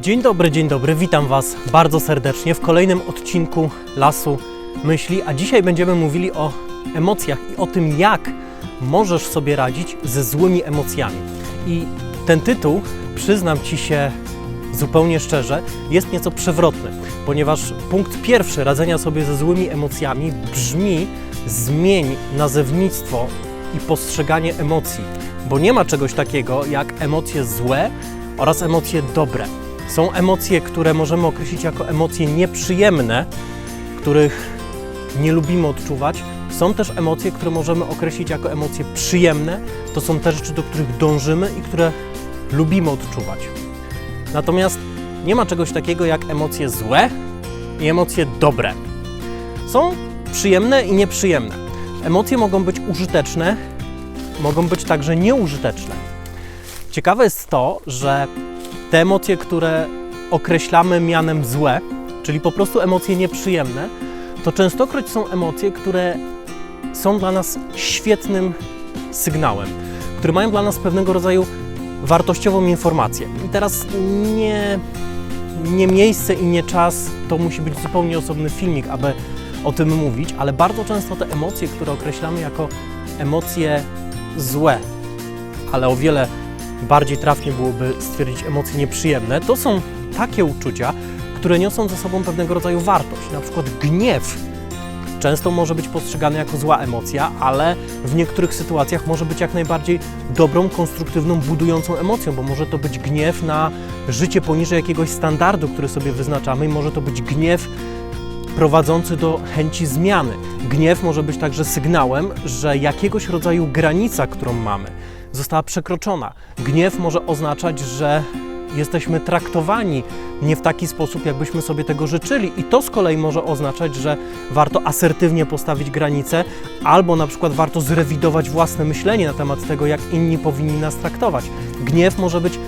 Dzień dobry, dzień dobry, witam Was bardzo serdecznie w kolejnym odcinku Lasu Myśli, a dzisiaj będziemy mówili o emocjach i o tym, jak możesz sobie radzić ze złymi emocjami. I ten tytuł, przyznam Ci się zupełnie szczerze, jest nieco przewrotny, ponieważ punkt pierwszy radzenia sobie ze złymi emocjami brzmi zmień nazewnictwo i postrzeganie emocji, bo nie ma czegoś takiego jak emocje złe oraz emocje dobre. Są emocje, które możemy określić jako emocje nieprzyjemne, których nie lubimy odczuwać. Są też emocje, które możemy określić jako emocje przyjemne. To są te rzeczy, do których dążymy i które lubimy odczuwać. Natomiast nie ma czegoś takiego jak emocje złe i emocje dobre. Są przyjemne i nieprzyjemne. Emocje mogą być użyteczne, mogą być także nieużyteczne. Ciekawe jest to, że te emocje, które określamy mianem złe, czyli po prostu emocje nieprzyjemne, to częstokroć są emocje, które są dla nas świetnym sygnałem, które mają dla nas pewnego rodzaju wartościową informację. I teraz nie, nie miejsce i nie czas, to musi być zupełnie osobny filmik, aby o tym mówić, ale bardzo często te emocje, które określamy jako emocje złe, ale o wiele bardziej trafnie byłoby stwierdzić emocje nieprzyjemne, to są takie uczucia, które niosą ze sobą pewnego rodzaju wartość. Na przykład gniew często może być postrzegany jako zła emocja, ale w niektórych sytuacjach może być jak najbardziej dobrą, konstruktywną, budującą emocją, bo może to być gniew na życie poniżej jakiegoś standardu, który sobie wyznaczamy, i może to być gniew prowadzący do chęci zmiany. Gniew może być także sygnałem, że jakiegoś rodzaju granica, którą mamy, została przekroczona. Gniew może oznaczać, że jesteśmy traktowani nie w taki sposób, jakbyśmy sobie tego życzyli, i to z kolei może oznaczać, że warto asertywnie postawić granice, albo na przykład warto zrewidować własne myślenie na temat tego, jak inni powinni nas traktować. Gniew może być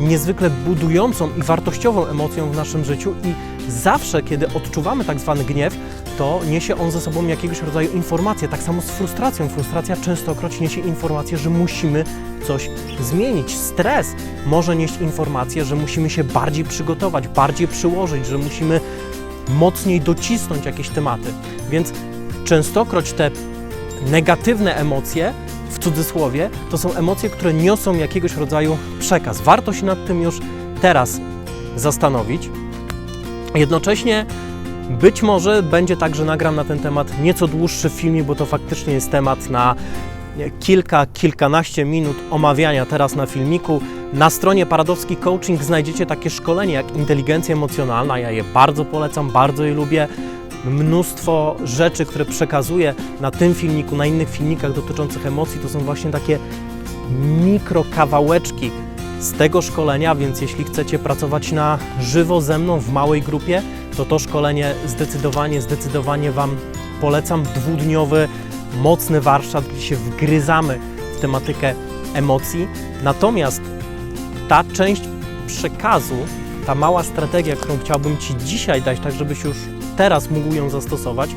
niezwykle budującą i wartościową emocją w naszym życiu i zawsze, kiedy odczuwamy tak zwany gniew, to niesie on ze sobą jakiegoś rodzaju informację. Tak samo z frustracją. Frustracja częstokroć niesie informację, że musimy coś zmienić. Stres może nieść informację, że musimy się bardziej przygotować, bardziej przyłożyć, że musimy mocniej docisnąć jakieś tematy. Więc częstokroć te negatywne emocje, w cudzysłowie, to są emocje, które niosą jakiegoś rodzaju przekaz. Warto się nad tym już teraz zastanowić. Jednocześnie być może będzie tak, że nagram na ten temat nieco dłuższy filmik, bo to faktycznie jest temat na kilka, kilkanaście minut omawiania teraz na filmiku. Na stronie Paradowski Coaching znajdziecie takie szkolenie jak inteligencja emocjonalna. Ja je bardzo polecam, bardzo je lubię. Mnóstwo rzeczy, które przekazuję na tym filmiku, na innych filmikach dotyczących emocji, to są właśnie takie mikrokawałeczki z tego szkolenia, więc jeśli chcecie pracować na żywo ze mną w małej grupie, to to szkolenie zdecydowanie, zdecydowanie Wam polecam. Dwudniowy, mocny warsztat, gdzie się wgryzamy w tematykę emocji. Natomiast ta część przekazu, ta mała strategia, którą chciałbym Ci dzisiaj dać, tak żebyś już teraz mógł ją zastosować,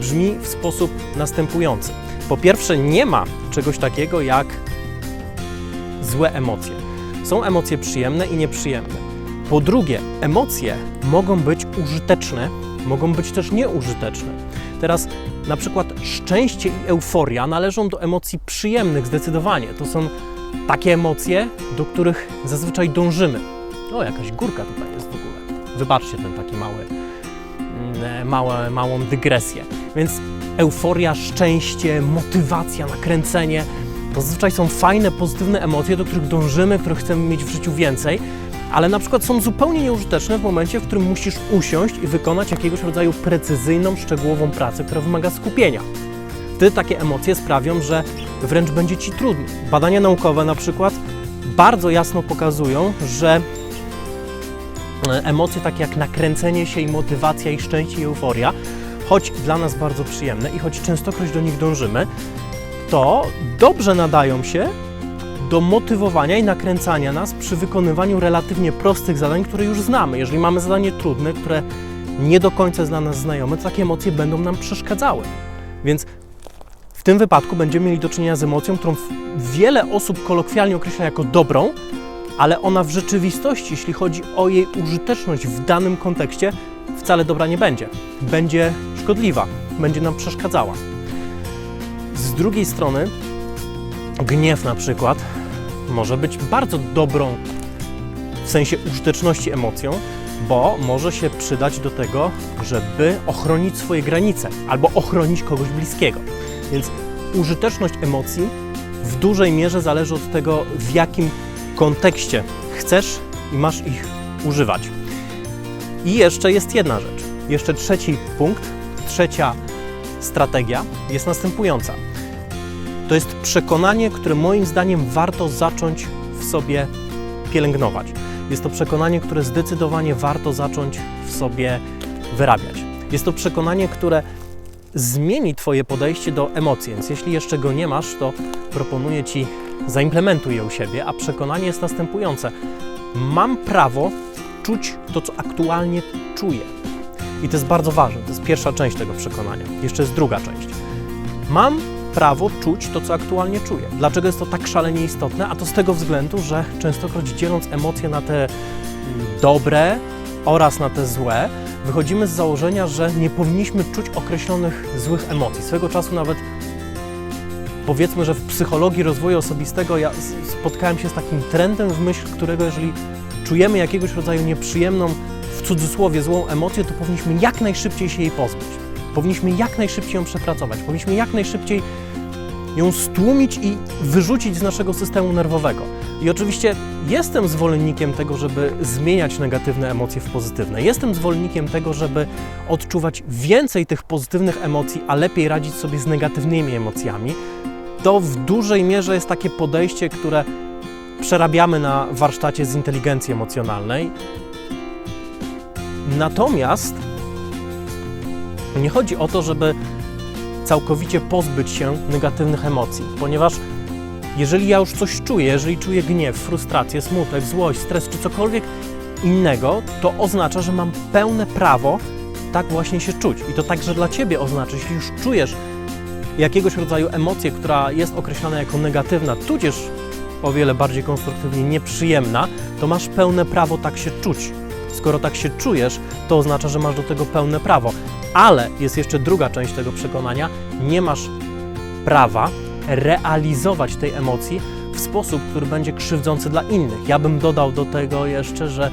brzmi w sposób następujący. Po pierwsze, nie ma czegoś takiego jak złe emocje. Są emocje przyjemne i nieprzyjemne. Po drugie, emocje mogą być użyteczne, mogą być też nieużyteczne. Teraz na przykład szczęście i euforia należą do emocji przyjemnych zdecydowanie. To są takie emocje, do których zazwyczaj dążymy. O, jakaś górka tutaj jest w ogóle. Wybaczcie ten taki mały, mm, małe, małą dygresję. Więc euforia, szczęście, motywacja, nakręcenie to zazwyczaj są fajne, pozytywne emocje, do których dążymy, których chcemy mieć w życiu więcej, ale na przykład są zupełnie nieużyteczne w momencie, w którym musisz usiąść i wykonać jakiegoś rodzaju precyzyjną, szczegółową pracę, która wymaga skupienia. Wtedy takie emocje sprawią, że wręcz będzie ci trudniej. Badania naukowe na przykład bardzo jasno pokazują, że e, emocje takie jak nakręcenie się i motywacja i szczęście i euforia, choć dla nas bardzo przyjemne i choć częstokroć do nich dążymy, to dobrze nadają się do motywowania i nakręcania nas przy wykonywaniu relatywnie prostych zadań, które już znamy. Jeżeli mamy zadanie trudne, które nie do końca jest dla nas znajome, to takie emocje będą nam przeszkadzały. Więc w tym wypadku będziemy mieli do czynienia z emocją, którą wiele osób kolokwialnie określa jako dobrą, ale ona w rzeczywistości, jeśli chodzi o jej użyteczność w danym kontekście, wcale dobra nie będzie. Będzie szkodliwa, będzie nam przeszkadzała. Z drugiej strony, gniew na przykład może być bardzo dobrą w sensie użyteczności emocją, bo może się przydać do tego, żeby ochronić swoje granice albo ochronić kogoś bliskiego. Więc użyteczność emocji w dużej mierze zależy od tego, w jakim kontekście chcesz i masz ich używać. I jeszcze jest jedna rzecz. Jeszcze trzeci punkt, trzecia strategia jest następująca. To jest przekonanie, które moim zdaniem warto zacząć w sobie pielęgnować. Jest to przekonanie, które zdecydowanie warto zacząć w sobie wyrabiać. Jest to przekonanie, które zmieni Twoje podejście do emocji, więc jeśli jeszcze go nie masz, to proponuję Ci zaimplementuj je u siebie, a przekonanie jest następujące. Mam prawo czuć to, co aktualnie czuję. I to jest bardzo ważne. To jest pierwsza część tego przekonania. Jeszcze jest druga część. Mam prawo czuć to, co aktualnie czuję. Dlaczego jest to tak szalenie istotne? A to z tego względu, że częstokroć dzieląc emocje na te mm, dobre oraz na te złe, wychodzimy z założenia, że nie powinniśmy czuć określonych złych emocji. Swego czasu nawet powiedzmy, że w psychologii rozwoju osobistego ja spotkałem się z takim trendem, w myśl którego jeżeli czujemy jakiegoś rodzaju nieprzyjemną, w cudzysłowie złą emocję, to powinniśmy jak najszybciej się jej pozbyć. Powinniśmy jak najszybciej ją przepracować. Powinniśmy jak najszybciej ją stłumić i wyrzucić z naszego systemu nerwowego. I oczywiście jestem zwolennikiem tego, żeby zmieniać negatywne emocje w pozytywne. Jestem zwolennikiem tego, żeby odczuwać więcej tych pozytywnych emocji, a lepiej radzić sobie z negatywnymi emocjami. To w dużej mierze jest takie podejście, które przerabiamy na warsztacie z inteligencji emocjonalnej. Natomiast nie chodzi o to, żeby całkowicie pozbyć się negatywnych emocji, ponieważ jeżeli ja już coś czuję, jeżeli czuję gniew, frustrację, smutek, złość, stres czy cokolwiek innego, to oznacza, że mam pełne prawo tak właśnie się czuć. I to także dla Ciebie oznacza, jeśli już czujesz jakiegoś rodzaju emocję, która jest określana jako negatywna, tudzież o wiele bardziej konstruktywnie nieprzyjemna, to masz pełne prawo tak się czuć. Skoro tak się czujesz, to oznacza, że masz do tego pełne prawo. Ale jest jeszcze druga część tego przekonania: nie masz prawa realizować tej emocji w sposób, który będzie krzywdzący dla innych. Ja bym dodał do tego jeszcze, że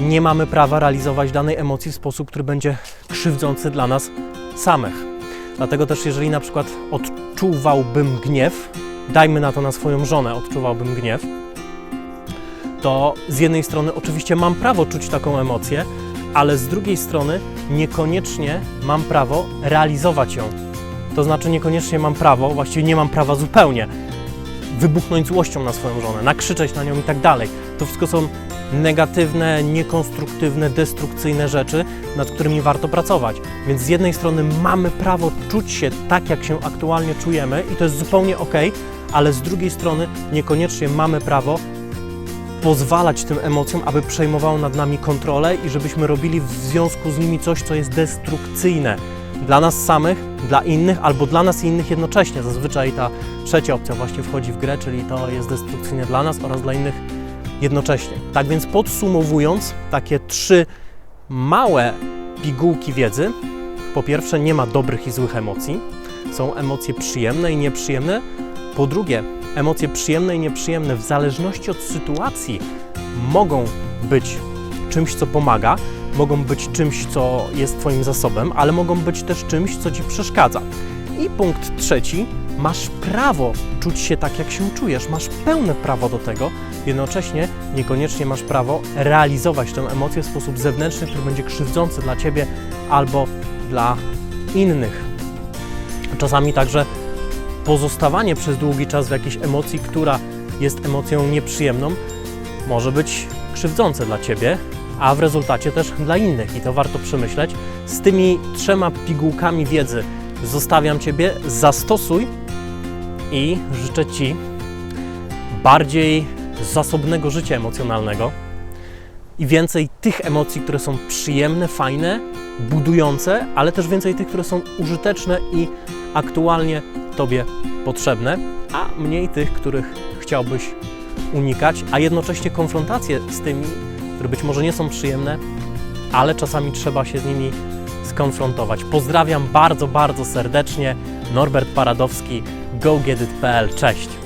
nie mamy prawa realizować danej emocji w sposób, który będzie krzywdzący dla nas samych. Dlatego też, jeżeli na przykład odczuwałbym gniew, dajmy na to na swoją żonę, odczuwałbym gniew, to z jednej strony oczywiście mam prawo czuć taką emocję, ale z drugiej strony niekoniecznie mam prawo realizować ją. To znaczy niekoniecznie mam prawo, właściwie nie mam prawa zupełnie wybuchnąć złością na swoją żonę, nakrzyczeć na nią i tak dalej. To wszystko są negatywne, niekonstruktywne, destrukcyjne rzeczy, nad którymi warto pracować. Więc z jednej strony mamy prawo czuć się tak, jak się aktualnie czujemy i to jest zupełnie ok, ale z drugiej strony niekoniecznie mamy prawo pozwalać tym emocjom, aby przejmowało nad nami kontrolę i żebyśmy robili w związku z nimi coś, co jest destrukcyjne dla nas samych, dla innych albo dla nas i innych jednocześnie. Zazwyczaj ta trzecia opcja właśnie wchodzi w grę, czyli to jest destrukcyjne dla nas oraz dla innych jednocześnie. Tak więc podsumowując, takie trzy małe pigułki wiedzy. Po pierwsze, nie ma dobrych i złych emocji. Są emocje przyjemne i nieprzyjemne. Po drugie, emocje przyjemne i nieprzyjemne w zależności od sytuacji mogą być czymś, co pomaga, mogą być czymś, co jest Twoim zasobem, ale mogą być też czymś, co Ci przeszkadza. I punkt trzeci, masz prawo czuć się tak, jak się czujesz, masz pełne prawo do tego, jednocześnie niekoniecznie masz prawo realizować tę emocję w sposób zewnętrzny, który będzie krzywdzący dla Ciebie albo dla innych. Czasami także pozostawanie przez długi czas w jakiejś emocji, która jest emocją nieprzyjemną, może być krzywdzące dla Ciebie, a w rezultacie też dla innych i to warto przemyśleć. Z tymi trzema pigułkami wiedzy zostawiam Ciebie, zastosuj i życzę Ci bardziej zasobnego życia emocjonalnego i więcej tych emocji, które są przyjemne, fajne, budujące, ale też więcej tych, które są użyteczne i aktualnie Tobie potrzebne, a mniej tych, których chciałbyś unikać, a jednocześnie konfrontacje z tymi, które być może nie są przyjemne, ale czasami trzeba się z nimi skonfrontować. Pozdrawiam bardzo, bardzo serdecznie. Norbert Paradowski, gogetit.pl. Cześć!